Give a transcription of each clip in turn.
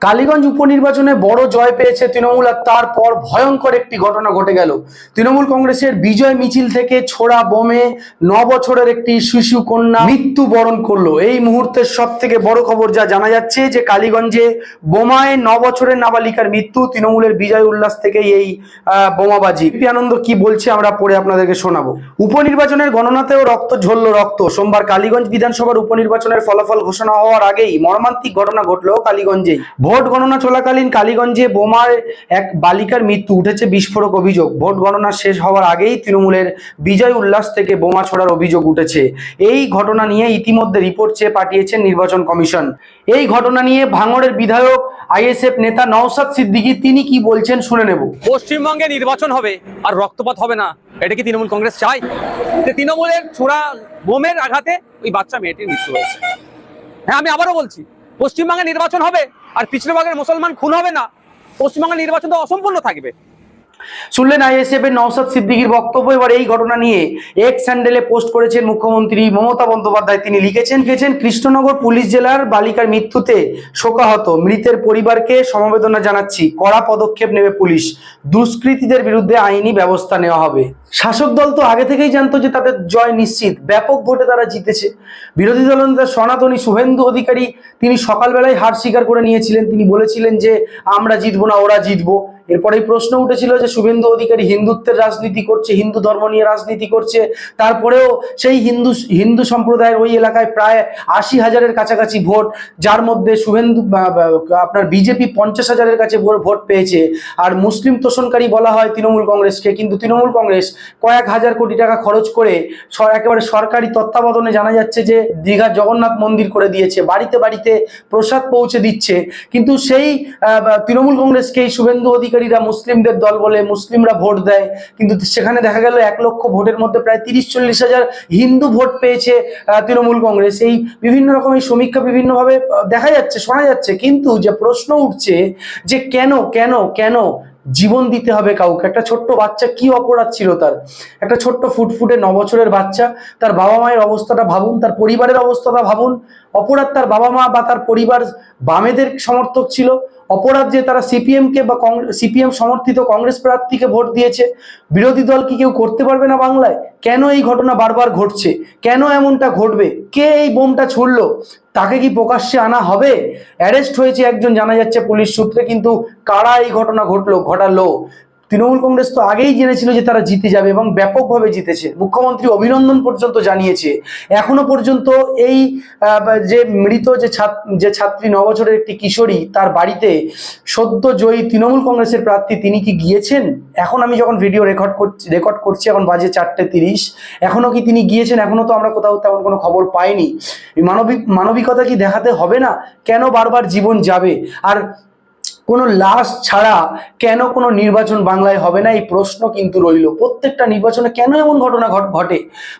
কালীগঞ্জ উপনির্বাচনে বড় জয় পেয়েছে তৃণমূল আর তারপর ভয়ঙ্কর একটি ঘটনা ঘটে গেল। তৃণমূল কংগ্রেসের বিজয় মিছিল থেকে ছোড়া বোমে ন বছরের একটি শিশু কন্যা মৃত্যু বরণ করল। এই মুহূর্তের সব থেকে বড় খবর যা জানা যাচ্ছে যে কালীগঞ্জে বোমায় ন বছরের নাবালিকার মৃত্যু তৃণমূলের বিজয় উল্লাস থেকেই এই বোমাবাজি। আনন্দ কি বলছে আমরা পড়ে আপনাদেরকে শোনাবো। উপনির্বাচনের গণনাতেও রক্ত ঝরল রক্ত। সোমবার কালীগঞ্জ বিধানসভার উপনির্বাচনের ফলাফল ঘোষণা হওয়ার আগেই মর্মান্তিক ঘটনা ঘটলো কালীগঞ্জে ভোট গণনা চলাকালীন কালীগঞ্জে বোমার এক বালিকার মৃত্যু, উঠেছে বিস্ফোরক অভিযোগ। ভোট গণনা শেষ হওয়ার আগেই তৃণমূলের বিজয় উল্লাস থেকে বোমা ছোড়ার অভিযোগ উঠেছে। এই ঘটনা নিয়ে ইতিমধ্যে রিপোর্ট চেয়ে পাঠিয়েছেন নির্বাচন কমিশন। এই ঘটনা নিয়ে ভাঙড়ের বিধায়ক, আইএসএফ নেতা নওসাদ সিদ্দিকী, তিনি কি বলছেন শুনে নেব। পশ্চিমবঙ্গে নির্বাচন হবে আর রক্তপাত হবে না। এটা কি তৃণমূল কংগ্রেস চায়? তৃণমূলের ছোড়া বোমের আঘাতে ওই বাচ্চা মেয়েটির মৃত্যু হয়েছে। হ্যাঁ আমি আবারও বলছি পশ্চিমবঙ্গে নির্বাচন হবে আর পিছনে ভাগের মুসলমান খুন হবে না, পশ্চিমবঙ্গের নির্বাচন তো অসম্পূর্ণ থাকবে। শুনলেন আইএসএফ এর নওসাদ সিদ্দিকীর বক্তব্য? এবার এই ঘটনা নিয়ে এক স্যান্ডেলে পোস্ট করেছেন মুখ্যমন্ত্রী মমতা বন্দ্যোপাধ্যায়। তিনি লিখেছেন লিখেছেন, কৃষ্ণনগর পুলিশ জেলার বালিকার মৃত্যুতে শোকাহত। মৃতের পরিবারকে সমবেদনা জানাচ্ছি। কড়া পদক্ষেপ নেবে পুলিশ। দুষ্কৃতীদের বিরুদ্ধে আইনি ব্যবস্থা নেওয়া হবে। শাসক দল তো আগে থেকেই জানতো যে তাদের জয় নিশ্চিত। ব্যাপক ভোটে তারা জিতেছে। বিরোধী দলনেতা সনাতনী শুভেন্দু অধিকারী তিনি সকালবেলায় হার স্বীকার করে নিয়েছিলেন। তিনি বলেছিলেন যে, আমরা জিতবো না, ওরা জিতবো। এরপরেই প্রশ্ন উঠেছিল যে শুভেন্দু অধিকারী হিন্দুত্বের রাজনীতি করছে, হিন্দু ধর্ম নিয়ে রাজনীতি করছে, তারপরেও সেই হিন্দু হিন্দু সম্প্রদায়ের ওই এলাকায় প্রায় আশি হাজারের কাছাকাছি ভোট, যার মধ্যে শুভেন্দু আপনার বিজেপি পঞ্চাশ হাজারের কাছে ভোট পেয়েছে। আর মুসলিম তোষণকারী বলা হয় তৃণমূল কংগ্রেসকে, কিন্তু তৃণমূল কংগ্রেস কয়েক হাজার কোটি টাকা খরচ করে একেবারে সরকারি তত্ত্বাবধানে জানা যাচ্ছে যে দীঘা জগন্নাথ মন্দির করে দিয়েছে, বাড়িতে বাড়িতে প্রসাদ পৌঁছে দিচ্ছে। কিন্তু সেই তৃণমূল কংগ্রেসকেই শুভেন্দু অধিকারীরা মুসলিমদের দল বলে মুসলিমরা ভোট দেয়। কিন্তু সেখানে দেখা গেল এক লক্ষ ভোটের মধ্যে প্রায় তিরিশ চল্লিশ হাজার হিন্দু ভোট পেয়েছে তৃণমূল কংগ্রেস। এই বিভিন্ন রকম এই সমীক্ষা বিভিন্নভাবে দেখা যাচ্ছে, শোনা যাচ্ছে। কিন্তু যে প্রশ্ন উঠছে যে কেন কেন কেন জীবন দিতে হবে কাউকে। একটা ছোট্ট বাচ্চা কি অপরাধ ছিল তার? একটা ছোট্ট ফুটফুটে নবছরের বাচ্চা, তার বাবা মায়ের অবস্থাটা ভাবুন, তার পরিবারের অবস্থাটা ভাবুন। অপরাধ তার বাবা মা বা তার পরিবার বামেদের সমর্থক ছিল। অপরাধ যে তারা সিপিএমকে বা কংগ্রেস সিপিএম সমর্থিত কংগ্রেস প্রার্থীকে ভোট দিয়েছে। বিরোধী দল কি কেউ করতে পারবে না বাংলায়? কেন এই ঘটনা বারবার ঘটছে? কেন এমনটা ঘটবে? কে এই বোমটা ছুড়লো? তাকে কি প্রকাশ্যে আনা হবে? অ্যারেস্ট হয়েছে একজন, জানা যাচ্ছে পুলিশ সূত্রে, কিন্তু কারা এই ঘটনা ঘটলো, ঘটালো? তৃণমূল কংগ্রেস তো আগেই জেনেছিল যে তারা জিতে যাবে এবং ব্যাপকভাবে জিতেছে। মুখ্যমন্ত্রী অভিনন্দন পর্যন্ত জানিয়েছে। এখনও পর্যন্ত এই যে মৃত যে যে ছাত্রী ন বছরের একটি কিশোরী, তার বাড়িতে সদ্য জয়ী তৃণমূল কংগ্রেসের প্রার্থী তিনি কি গিয়েছেন? এখন আমি যখন ভিডিও রেকর্ড করছি রেকর্ড করছি, এখন বাজে চারটে তিরিশ। এখনও কি তিনি গিয়েছেন? এখনও তো আমরা কোথাও তেমন কোনো খবর পাইনি। মানবিক, মানবিকতা কি দেখাতে হবে না? কেন বারবার জীবন যাবে? আর কোনো লাশ ছাড়া কেন কোনো নির্বাচন বাংলায় হবে না? এই প্রশ্ন কিন্তু রইল। প্রত্যেকটা নির্বাচনে কেন এমন ঘটনা ঘট-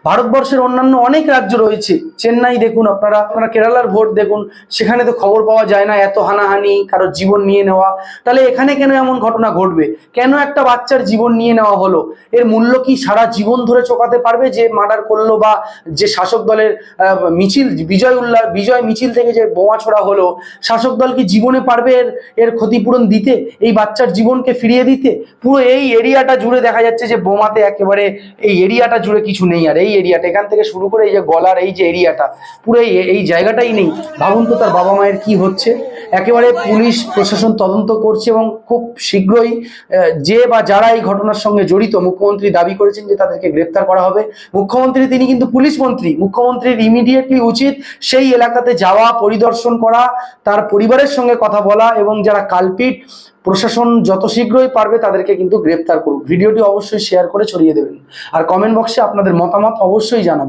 ভারতবর্ষের অন্যান্য অনেক রাজ্য রয়েছে। চেন্নাই দেখুন, আপনারা আপনারা কেরালার ভোট দেখুন, সেখানে তো খবর পাওয়া যায় না, এত হানাহানি কারোর জীবন নিয়ে নেওয়া। তাহলে এখানে কেন এমন ঘটনা ঘটবে? কেন একটা বাচ্চার জীবন নিয়ে নেওয়া হলো? এর মূল্য কি সারা জীবন ধরে চোকাতে পারবে যে মার্ডার করল বা যে শাসক দলের মিছিল, বিজয় উল্লাস বিজয় মিছিল থেকে যে বোমা ছোড়া হলো, শাসক দল কি জীবনে পারবে এর এর ক্ষতিপূরণ দিতে, এই বাচ্চার জীবনকে ফিরিয়ে দিতে, পুরো এই এরিয়াটা জুড়ে দেখা যাচ্ছে যে বোমাতে একেবারে এই এরিয়াটা জুড়ে কিছু নেই। আর এই এরিয়াটা, এখান থেকে শুরু করে এই যে গলার এই যে এরিয়াটা, পুরো এই এই জায়গাটাই নেই। ভাবুন তো তার বাবা মায়ের কি হচ্ছে। একেবারে পুলিশ, প্রশাসন তদন্ত করছে এবং খুব শীঘ্রই যে বা যারা এই ঘটনার সঙ্গে জড়িত, মুখ্যমন্ত্রী দাবি করেছেন যে তাদেরকে গ্রেপ্তার করা হবে। মুখ্যমন্ত্রী, তিনি কিন্তু পুলিশ মন্ত্রী। মুখ্যমন্ত্রীর ইমিডিয়েটলি উচিত সেই এলাকাতে যাওয়া, পরিদর্শন করা, তার পরিবারের সঙ্গে কথা বলা এবং যারা কালপিট প্রশাসন যত শীঘ্রই পারবে তাদেরকে কিন্তু গ্রেপ্তার করুক। ভিডিওটি অবশ্যই শেয়ার করে ছড়িয়ে দেবেন। আর কমেন্ট বক্সে আপনাদের মতামত অবশ্যই জানাবেন।